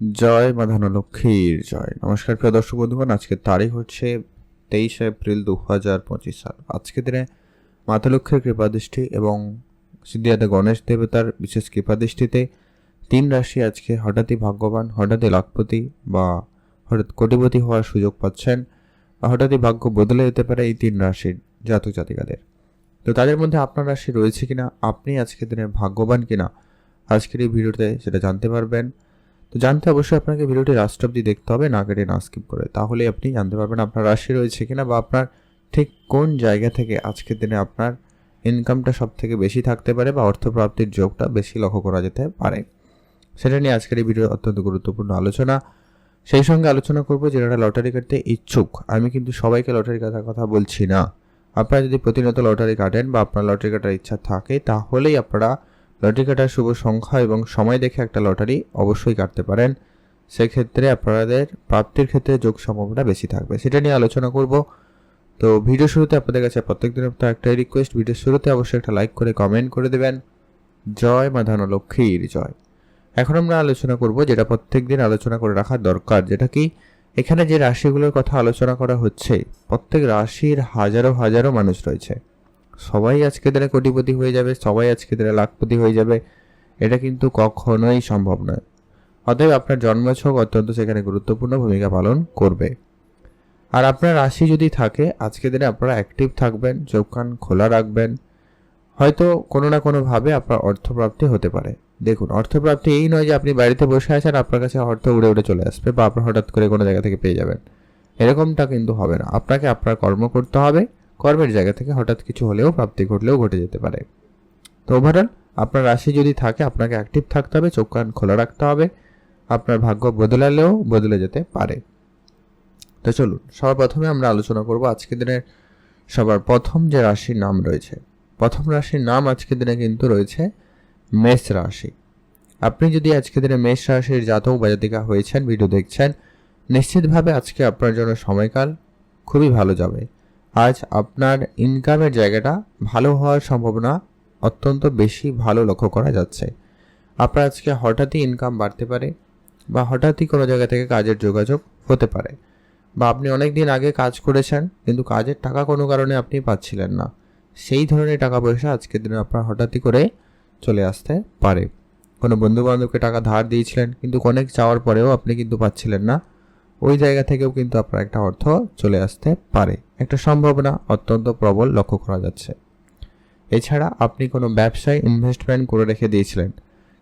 জয় মা লক্ষ্মীর জয়। নমস্কার প্রিয় দর্শক বন্ধুগণ, আজকের তারিখ হচ্ছে তেইশে এপ্রিল দু হাজার পঁচিশ সাল। আজকের দিনে মাতা লক্ষ্মীর কৃপাদৃষ্টি এবং সিদ্ধিয়াতে গণেশ দেবতার বিশেষ কৃপাদৃষ্টিতে তিন রাশি আজকে হঠাৎই ভাগ্যবান, হঠাৎই লাখপতি বা হঠাৎ কোটিপতি হওয়ার সুযোগ পাচ্ছেন বা হঠাৎই ভাগ্য বদলে যেতে পারে এই তিন রাশির জাতক জাতিকাদের। তো তাদের মধ্যে আপনার রাশি রয়েছে কিনা, আপনি আজকের দিনে ভাগ্যবান কিনা, আজকের এই ভিডিওতে সেটা জানতে পারবেন। তো জানতে অবশ্যই আপনাকে ভিডিওটি লাস্ট অব্দি দেখতে হবে, না কেটে না স্কিপ করে। তাহলে আপনি জানতে পারবেন আপনার রাশি রয়েছে কিনা বা আপনার ঠিক কোন জায়গা থেকে আজকের দিনে আপনার ইনকামটা সব থেকে বেশি থাকতে পারে বা অর্থপ্রাপ্তির যোগটা বেশি লক্ষ্য করা যেতে পারে। সেটা নিয়ে আজকের এই ভিডিও অত্যন্ত গুরুত্বপূর্ণ আলোচনা। সেই সঙ্গে আলোচনা করব যারা লটারি কাটতে ইচ্ছুক। আমি কিন্তু সবাইকে লটারি কাটার কথা বলছি না। আপনারা যদি প্রতিনিয়ত লটারি কাটেন বা আপনার লটারি কাটার ইচ্ছা থাকে, তাহলেই আপনারা লটারি কাটার শুভ সংখ্যা এবং সময় দেখে একটা লটারি অবশ্যই কাটতে পারেন। সেক্ষেত্রে আপনাদের প্রাপ্তির ক্ষেত্রে যোগ সম্ভাবনা বেশি থাকবে। সেটা নিয়ে আলোচনা করব। তো ভিডিও শুরুতে আপনাদের কাছে প্রত্যেক দিনের তো একটাই রিকোয়েস্ট ভিডিও শুরুতে অবশ্যই একটা লাইক করে কমেন্ট করে দেবেন। জয় মা লক্ষ্মীর জয়। এখন আমরা আলোচনা করব যেটা প্রত্যেক দিন আলোচনা করে রাখা দরকার। যেটা কি এখানে যে রাশিগুলোর কথা আলোচনা করা হচ্ছে, প্রত্যেক রাশির হাজারো হাজারো মানুষ রয়েছে। সবাই আজকে দিনে কোটিপতি হয়ে যাবে, সবাই আজকে দিনে লাখপতি হয়ে যাবে। এটা কিন্তু কখনোই সম্ভব নয়। অতএব আপনার জন্মছক অত্যন্ত সেখানে গুরুত্বপূর্ণ ভূমিকা পালন করবে। আর আপনার রাশি যদি থাকে, আজকে দিনে আপনারা অ্যাক্টিভ থাকবেন, চোখ কান খোলা রাখবেন। হয়তো কোনো না কোনোভাবে আপনার অর্থপ্রাপ্তি হতে পারে। দেখুন, অর্থপ্রাপ্তি এই নয় যে আপনি বাড়িতে বসে আছেন, আপনার কাছে অর্থ উড়ে উড়ে চলে আসবে বা আপনার হঠাৎ করে কোনো জায়গা থেকে পেয়ে যাবেন। এরকমটা কিন্তু হবে না। আপনাকে আপনার কর্ম করতে হবে। কর্মের জায়গা থেকে হঠাৎ কিছু হলেও, প্রাপ্তি ঘটলেও ঘটে যেতে পারে। তো ওভারঅল আপনার রাশি যদি থাকে, আপনাকে অ্যাক্টিভ থাকতে হবে, চোখ কান খোলা রাখতে হবে। আপনার ভাগ্য বদলালেও বদলে যেতে পারে। তো চলুন সবার প্রথমে আমরা আলোচনা করব আজকের দিনের সবার প্রথম যে রাশির নাম রয়েছে। প্রথম রাশির নাম আজকের দিনে কিন্তু রয়েছে মেষ রাশি। আপনি যদি আজকের দিনে মেষ রাশির জাতক বা জাতিকা হয়েছেন ভিডিও দেখছেন, নিশ্চিতভাবে আজকে আপনার জন্য সময়কাল খুবই ভালো যাবে। আজ আপনার ইনকামের জায়গাটা ভালো হওয়ার সম্ভাবনা অত্যন্ত বেশি ভালো লক্ষ্য করা যাচ্ছে। আপনার আজকে হঠাৎই ইনকাম বাড়তে পারে বা হঠাৎই কোনো জায়গা থেকে কাজের যোগাযোগ হতে পারে বা আপনি অনেক দিন আগে কাজ করেছেন কিন্তু কাজের টাকা কোনো কারণে আপনি পাচ্ছিলেন না। সেই ধরনের টাকা পয়সা আজকের দিনে আপনার হঠাৎই করে চলে আসতে পারে। কোনো বন্ধু বান্ধবকে টাকা ধার দিয়েছিলেন কিন্তু অনেক চাওয়ার পরেও আপনি কিন্তু পাচ্ছিলেন না। ওই জায়গা থেকেও কিন্তু আপনার একটা অর্থ চলে আসতে পারে। একটা সম্ভাবনা অত্যন্ত প্রবল লক্ষ্য করা যাচ্ছে। এছাড়া আপনি কোনো ব্যবসায় ইনভেস্টমেন্ট করে রেখে দিয়েছিলেন,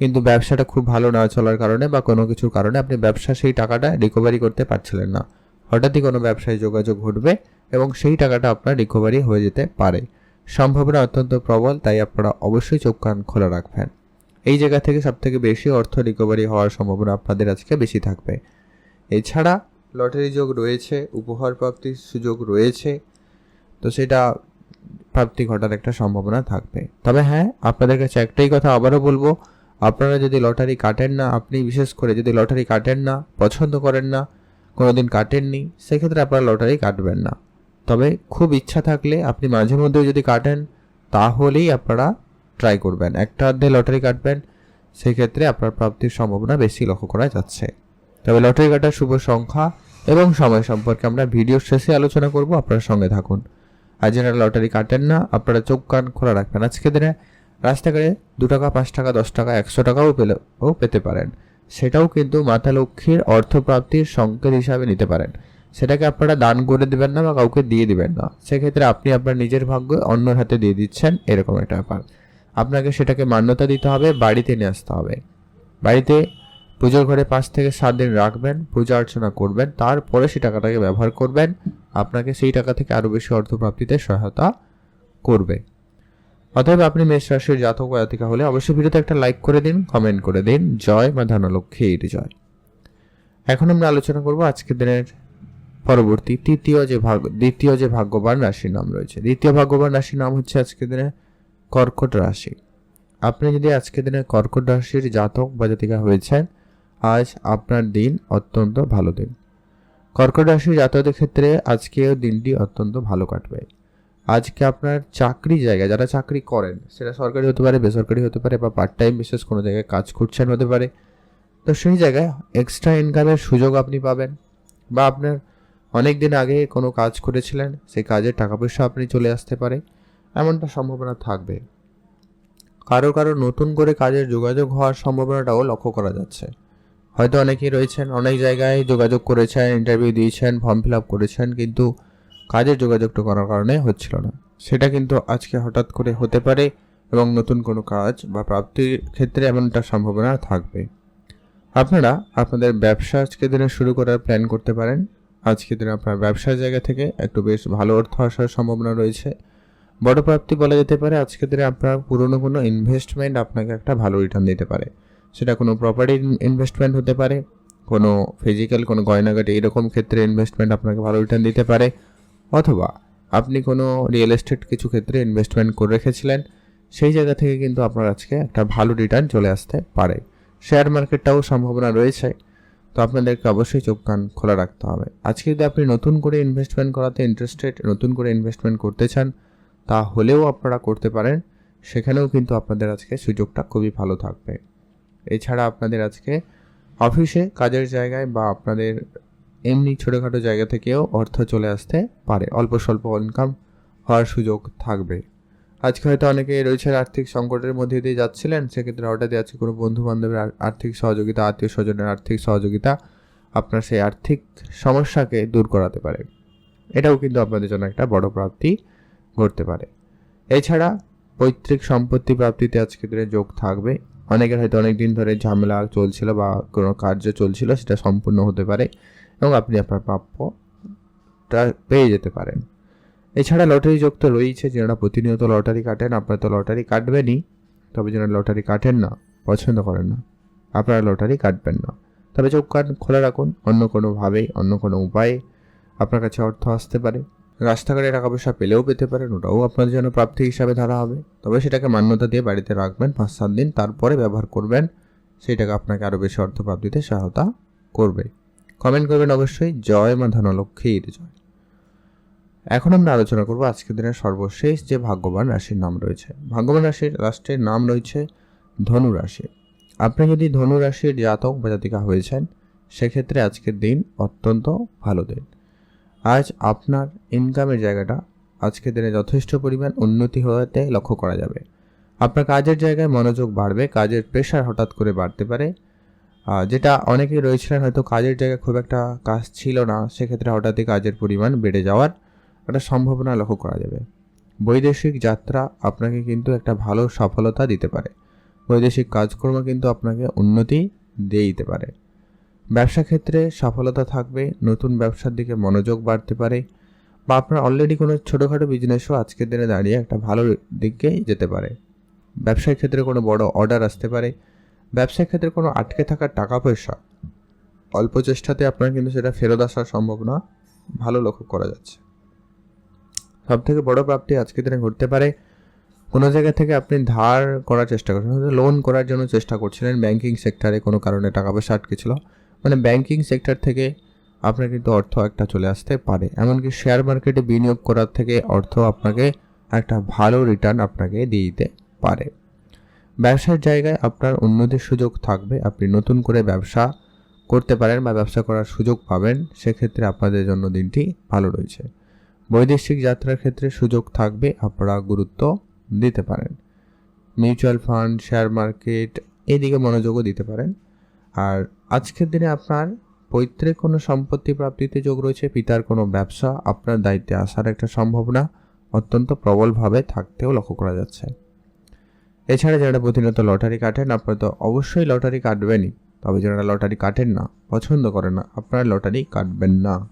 কিন্তু ব্যবসাটা খুব ভালো না চলার কারণে বা কোনো কিছুর কারণে আপনি ব্যবসা সেই টাকাটা রিকভারি করতে পারছিলেন না। হঠাৎই কোনো ব্যবসায় যোগাযোগ ঘটবে এবং সেই টাকাটা আপনার রিকভারি হয়ে যেতে পারে। সম্ভাবনা অত্যন্ত প্রবল, তাই আপনারা অবশ্যই চোখ কান খোলা রাখবেন। এই জায়গা থেকে সবথেকে বেশি অর্থ রিকভারি হওয়ার সম্ভাবনা আপনাদের আজকে বেশি থাকবে। এছাড়া লটারি যোগ রয়েছে, উপহার প্রাপ্তির সুযোগ রয়েছে, তো সেটা প্রাপ্তি ঘটার একটা সম্ভাবনা থাকবে। তবে হ্যাঁ আপনাদের কাছে একটাই কথা আবারও বলব, আপনারা যদি লটারি কাটেন না, আপনি বিশেষ করে যদি লটারি কাটেন না, পছন্দ করেন না কোনো দিন কাটেননি, সেক্ষেত্রে আপনারা লটারি কাটবেন না। তবে খুব ইচ্ছা থাকলে আপনি মাঝে মধ্যেও যদি কাটেন, তাহলেই আপনারা ট্রাই করবেন। একটা অর্ধে লটারি কাটবেন, সেক্ষেত্রে আপনার প্রাপ্তির সম্ভাবনা বেশি লক্ষ্য করা যাচ্ছে। তবে লটারি কাটার শুভ সংখ্যা এবং সময় সম্পর্কে আমরা ভিডিওর শেষে আলোচনা করব, আপনার সঙ্গে থাকুন। আর যারা লটারি কাটেন না, আপনারা চোখ কান খোলা রাখবেন। আজকে দিনে রাস্তাঘাটে দু টাকা, পাঁচ টাকা, দশ টাকা, একশো টাকাও পেলেও পেতে পারেন। সেটাও কিন্তু মাতা লক্ষ্মীর অর্থপ্রাপ্তির সংকেত হিসাবে নিতে পারেন। সেটাকে আপনারা দান করে দেবেন না বা কাউকে দিয়ে দিবেন না। সেক্ষেত্রে আপনি আপনার নিজের ভাগ্য অন্যর হাতে দিয়ে দিচ্ছেন, এরকম একটা ব্যাপার। আপনাকে সেটাকে মান্যতা দিতে হবে, বাড়িতে নিয়ে আসতে হবে। বাড়িতে পুজোর ঘরে পাঁচ থেকে সাত দিন রাখবেন, পূজা অর্চনা করবেন, তারপরে সেই টাকাটাকে ব্যবহার করবেন। আপনাকে সেই টাকা থেকে আরও বেশি অর্থপ্রাপ্তিতে সহায়তা করবে। অতএব আপনি মেষ রাশির জাতক বা জাতিকা হলে অবশ্যই ভিডিওতে একটা লাইক করে দিন, কমেন্ট করে দিন। জয় মা ধনলক্ষ্মীর জয়। এখন আমরা আলোচনা করব আজকের দিনের পরবর্তী তৃতীয় যে ভাগ, দ্বিতীয় যে ভাগ্যবান রাশির নাম রয়েছে। দ্বিতীয় ভাগ্যবান রাশির নাম হচ্ছে আজকের দিনে কর্কট রাশি। আপনি যদি আজকের দিনে কর্কট রাশির জাতক বা জাতিকা হয়েছেন আজ আপনার দিন অত্যন্ত ভালো দিন। কর্কট রাশির জাতকদের ক্ষেত্রে আজকেও দিনটি অত্যন্ত ভালো কাটবে। আজকে আপনার চাকরি জায়গা, যারা চাকরি করেন, সেটা সরকারি হতে পারে, বেসরকারি হতে পারে বা পার্ট টাইম বিশেষ কোনো জায়গায় কাজ করছেন হতে পারে, তো সেই জায়গায় এক্সট্রা ইনকামের সুযোগ আপনি পাবেন বা আপনার অনেক দিন আগে কোনো কাজ করেছিলেন, সেই কাজের টাকা পয়সা আপনি চলে আসতে পারে, এমনটা সম্ভাবনা থাকবে। কারও কারও নতুন করে কাজের যোগাযোগ হওয়ার সম্ভাবনাটাও লক্ষ্য করা যাচ্ছে। হয়তো অনেকেই রয়েছেন, অনেক জায়গায় যোগাযোগ করেছেন ইন্টারভিউ দিয়েছেন ফর্ম ফিল আপ করেছেন, কিন্তু কাজের যোগাযোগটা করার কারণে হচ্ছিল না। সেটা কিন্তু আজকে হঠাৎ করে হতে পারে এবং নতুন কোনো কাজ বা প্রাপ্তির ক্ষেত্রে এমনটা সম্ভাবনা থাকবে। আপনারা আপনাদের ব্যবসা আজকে দিনে শুরু করার প্ল্যান করতে পারেন। আজকে দিনে আপনার ব্যবসার জায়গা থেকে একটু বেশ ভালো অর্থ আসার সম্ভাবনা রয়েছে। বড় প্রাপ্তি বলা যেতে পারে, আজকে দিনে আপনার পুরনো কোনো ইনভেস্টমেন্ট আপনাকে একটা ভালো রিটার্ন দিতে পারে। সেটা কোনো প্রপার্টি ইনভেস্টমেন্ট হতে পারে, কোনো ফিজিক্যাল কোনো গয়নাগাটি এরকম ক্ষেত্রে ইনভেস্টমেন্ট আপনাকে ভালো রিটার্ন দিতে পারে, অথবা আপনি কোনো রিয়েল এস্টেট কিছু ক্ষেত্রে ইনভেস্টমেন্ট করে রেখেছিলেন, সেই জায়গা থেকে কিন্তু আপনার আজকে একটা ভালো রিটার্ন চলে আসতে পারে। শেয়ার মার্কেটটাও সম্ভাবনা রয়েছে, তো আপনাদেরকে অবশ্যই চোখ কান খোলা রাখতে হবে। আজকে যদি আপনি নতুন করে ইনভেস্টমেন্ট করাতে ইন্টারেস্টেড নতুন করে ইনভেস্টমেন্ট করতে চান, তাহলেও আপনারা করতে পারেন, সেখানেও কিন্তু আপনাদের আজকে সুযোগটা খুবই ভালো থাকবে। এছাড়া আপনাদের আজকে অফিসে কাজের জায়গায় বা আপনাদের এমনি ছোটোখাটো জায়গা থেকেও অর্থ চলে আসতে পারে। অল্প স্বল্প ইনকাম হওয়ার সুযোগ থাকবে। আজকে হয়তো অনেকে রয়েছে আর্থিক সংকটের মধ্যে দিয়ে যাচ্ছিলেন, সেক্ষেত্রে হঠাৎ আজকে কোনো বন্ধু বান্ধবের আর্থিক সহযোগিতা, আত্মীয় স্বজনের আর্থিক সহযোগিতা আপনার সেই আর্থিক সমস্যাকে দূর করাতে পারে। এটাও কিন্তু আপনাদের জন্য একটা বড় প্রাপ্তি ঘটতে পারে। এছাড়া পৈতৃক সম্পত্তি প্রাপ্তিতে আজকে দিনে যোগ থাকবে। অনেকের হয়তো অনেক দিন ধরে ঝামেলা চলছিল বা কোনো কার্য চলছিল, সেটা সম্পূর্ণ হতে পারে এবং আপনি আপনার প্রাপ্যটা পেয়ে যেতে পারেন। এছাড়া লটারি যোগ তো রয়েছে, যারা প্রতিনিয়ত লটারি কাটেন, আপনারা তো লটারি কাটবেনই। তবে যারা লটারি কাটেন না, পছন্দ করেন না, আপনারা লটারি কাটবেন না। তবে চোখ কান খোলা রাখুন, অন্য কোনোভাবেই অন্য কোনো উপায়ে আপনার কাছে অর্থ আসতে পারে। রাস্তাঘাটে টাকা পয়সা পেলেও পেতে পারেন, ওটাও আপনার জন্য প্রাপ্তি হিসাবে ধরা হবে। তবে সেটাকে মান্যতা দিয়ে বাড়িতে রাখবেন, পাঁচ সাত দিন তারপরে ব্যবহার করবেন সেই টাকা আপনাকে আরও বেশি অর্থ প্রাপ্তিতে সহায়তা করবে। কমেন্ট করবেন অবশ্যই, জয় মা ধনলক্ষ্মীর জয়। এখন আমরা আলোচনা করব আজকের দিনের সর্বশেষ যে ভাগ্যবান রাশির নাম রয়েছে। ভাগ্যবান রাশির রাষ্ট্রের নাম রয়েছে ধনু রাশি। আপনি যদি ধনু রাশির জাতক বা জাতিকা হয়েছেন, সেক্ষেত্রে আজকের দিন অত্যন্ত ভালো দিন। আজ আপনার ইনকামের জায়গাটা আজকের দিনে যথেষ্ট পরিমাণ উন্নতি হতে লক্ষ্য করা যাবে। আপনার কাজের জায়গায় মনোযোগ বাড়বে, কাজের প্রেশার হঠাৎ করে বাড়তে পারে। যেটা অনেকেই রয়েছিলেন, হয়তো কাজের জায়গায় খুব একটা কাজ ছিল না, সেক্ষেত্রে হঠাৎই কাজের পরিমাণ বেড়ে যাওয়ার একটা সম্ভাবনা লক্ষ্য করা যাবে। বৈদেশিক যাত্রা আপনাকে কিন্তু একটা ভালো সফলতা দিতে পারে। বৈদেশিক কাজকর্ম কিন্তু আপনাকে উন্নতি দিয়ে দিতে পারে। ব্যবসা ক্ষেত্রে সফলতা থাকবে, নতুন ব্যবসার দিকে মনোযোগ বাড়তে পারে বা আপনার অলরেডি কোনো ছোটোখাটো বিজনেসও আজকের দিনে দাঁড়িয়ে একটা ভালো দিকে যেতে পারে। ব্যবসার ক্ষেত্রে কোনো বড় অর্ডার আসতে পারে। ব্যবসার ক্ষেত্রে কোনো আটকে থাকা টাকা পয়সা। অল্প চেষ্টাতে আপনার কিন্তু সেটা ফেরত আসার সম্ভাবনা ভালো লক্ষ্য করা যাচ্ছে। সব থেকে বড় প্রাপ্তি আজকের দিনে ঘটতে পারে, কোনো জায়গা থেকে আপনি ধার করার চেষ্টা করছেন লোন করার জন্য চেষ্টা করছিলেন ব্যাংকিং সেক্টরে কোনো কারণে টাকা পয়সা আটকে ছিল মানে ব্যাংকিং সেক্টর থেকে আপনার কিন্তু অর্থ একটা চলে আসতে পারে। এমনকি শেয়ার মার্কেটে বিনিয়োগ করার থেকে অর্থ আপনাকে একটা ভালো রিটার্ন আপনাকে দিয়ে দিতে পারে। ব্যবসার জায়গায় আপনার উন্নতির সুযোগ থাকবে। আপনি নতুন করে ব্যবসা করতে পারেন বা ব্যবসা করার সুযোগ পাবেন। সেক্ষেত্রে আপনাদের জন্য দিনটি ভালো রয়েছে। বৈদেশিক যাত্রার ক্ষেত্রে সুযোগ থাকবে, আপনারা গুরুত্ব দিতে পারেন। মিউচুয়াল ফান্ড শেয়ার মার্কেট এদিকে মনোযোগও দিতে পারেন। আর আজকের দিনে আপনার পৈতৃক কোনো সম্পত্তি প্রাপ্তিতে যোগ রয়েছে, পিতার কোনো ব্যবসা আপনার দায়িত্বে আসার একটা সম্ভাবনা অত্যন্ত প্রবলভাবে থাকতেও লক্ষ্য করা যাচ্ছে। এছাড়া যারা প্রতিনিয়ত লটারি কাটেন, আপনারা তো অবশ্যই লটারি কাটবেনই। তবে যারা লটারি কাটেন না, পছন্দ করেন না, আপনারা লটারি কাটবেন না।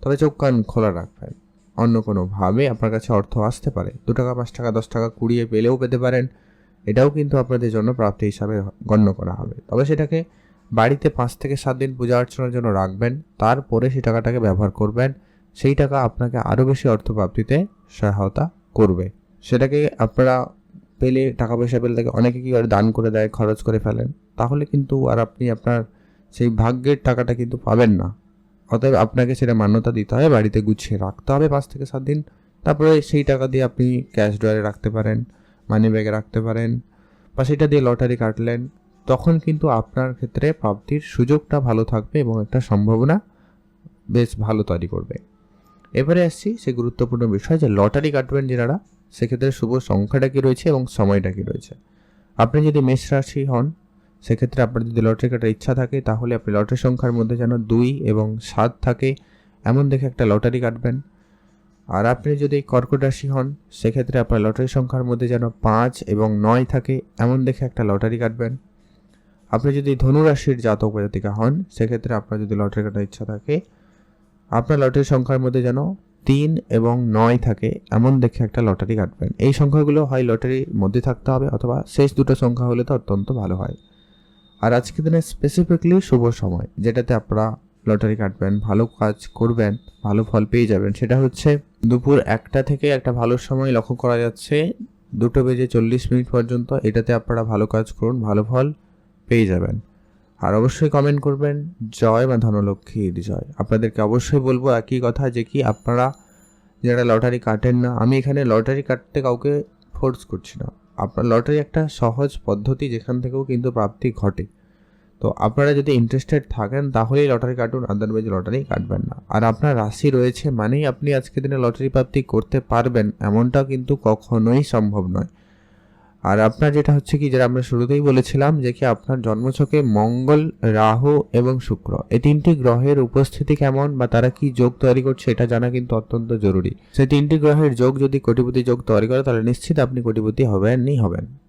তবে চোখ কান খোলা রাখবেন। অন্য কোনোভাবে আপনার কাছে অর্থ আসতে পারে। দু টাকা, পাঁচ টাকা, দশ টাকা কুড়িয়ে পেলেও পেতে পারেন। এটাও কিন্তু আপনাদের জন্য প্রাপ্তি হিসাবে গণ্য করা হবে। তবে সেটাকে বাড়িতে পাঁচ থেকে সাত দিন পূজা অর্চনার জন্য রাখবেন, তারপরে সেই টাকাটাকে ব্যবহার করবেন, সেই টাকা আপনাকে আরও বেশি অর্থ প্রাপ্তিতে সহায়তা করবে। সেটাকে আপনারা পেলে টাকা পয়সা পেলে তাকে অনেকে কী করে দান করে দেয়, খরচ করে ফেলেন, তাহলে কিন্তু আর আপনি আপনার সেই ভাগ্যের টাকাটা কিন্তু পাবেন না। অতএব আপনাকে সেটা মান্যতা দিতে হবে, বাড়িতে গুছিয়ে রাখতে হবে পাঁচ থেকে সাত দিন, তারপরে সেই টাকা দিয়ে আপনি ক্যাশ ড্রয়ারে রাখতে পারেন মানি ব্যাগে রাখতে পারেন, বা সেটা দিয়ে লটারি কাটলেন তখন কিন্তু আপনার ক্ষেত্রে প্রাপ্তির সুযোগটা ভালো থাকবে এবং একটা সম্ভাবনা বেশ ভালো তৈরি করবে। এবারে আসছি সে গুরুত্বপূর্ণ বিষয় যে লটারি কাটবেন যারা, সেক্ষেত্রে শুভ সংখ্যাটা কী রয়েছে এবং সময়টা কী রয়েছে? আপনি যদি মেষ রাশি হন, সেক্ষেত্রে আপনার যদি লটারি কাটার ইচ্ছা থাকে, তাহলে আপনি লটারি সংখ্যার মধ্যে যেন দুই এবং সাত থাকে, এমন দেখে একটা লটারি কাটবেন। আর আপনি যদি কর্কট রাশি হন, সেক্ষেত্রে আপনার লটারি সংখ্যার মধ্যে যেন পাঁচ এবং নয় থাকে, এমন দেখে একটা লটারি কাটবেন। আপনি যদি ধনু রাশির জাতক বা জাতিকা হন, সেক্ষেত্রে আপনার যদি লটারি কাটার ইচ্ছা থাকে, আপনার লটারি সংখ্যার মধ্যে যেন তিন এবং নয় থাকে, এমন দেখে একটা লটারি কাটবেন। এই সংখ্যাগুলো হয় লটারির মধ্যে থাকতে হবে, অথবা শেষ দুটো সংখ্যা হলে তো অত্যন্ত ভালো হয়। আর আজকের দিনে স্পেসিফিকলি শুভ সময়, যেটাতে আপনারা লটারি কাটবেন, ভালো কাজ করবেন, ভালো ফল পেয়ে যাবেন। সেটা হচ্ছে দুপুর একটা থেকে একটা ভালো সময় লক্ষ্য করা যাচ্ছে। দুটো বেজে চল্লিশ মিনিট পর্যন্ত এটাতে আপনারা ভালো কাজ করুন, ভালো ফল পেয়ে যাবেন। আর অবশ্যই কমেন্ট করবেন, জয় বা ধনলক্ষ্মীর জয়। আপনাদেরকে অবশ্যই বলব একই কথা যে কি আপনারা যারা লটারি কাটেন না, আমি এখানে লটারি কাটতে কাউকে ফোর্স করছি না। আপনার লটারি একটা সহজ পদ্ধতি যেখান থেকেও কিন্তু প্রাপ্তি ঘটে। তো আপনারা যদি ইন্টারেস্টেড থাকেন, তাহলেই লটারি কাটুন আদারওয়াইজ লটারি কাটবেন না। আর আপনার রাশি রয়েছে মানেই আপনি আজকের দিনে লটারি প্রাপ্তি করতে পারবেন, এমনটা কিন্তু কখনোই সম্ভব নয়। আর আপনার যেটা হচ্ছে কি, যেটা আমরা শুরুতেই বলেছিলাম যে কি আপনার জন্মছকে মঙ্গল, রাহু এবং শুক্র। এই তিনটি গ্রহের উপস্থিতি কেমন বা তারা কি যোগ তৈরি করছে এটা জানা কিন্তু অত্যন্ত জরুরি। সেই তিনটি গ্রহের যোগ যদি কোটিপতি যোগ তৈরি করে, তাহলে নিশ্চিত আপনি কোটিপতি হবেনই হবেন।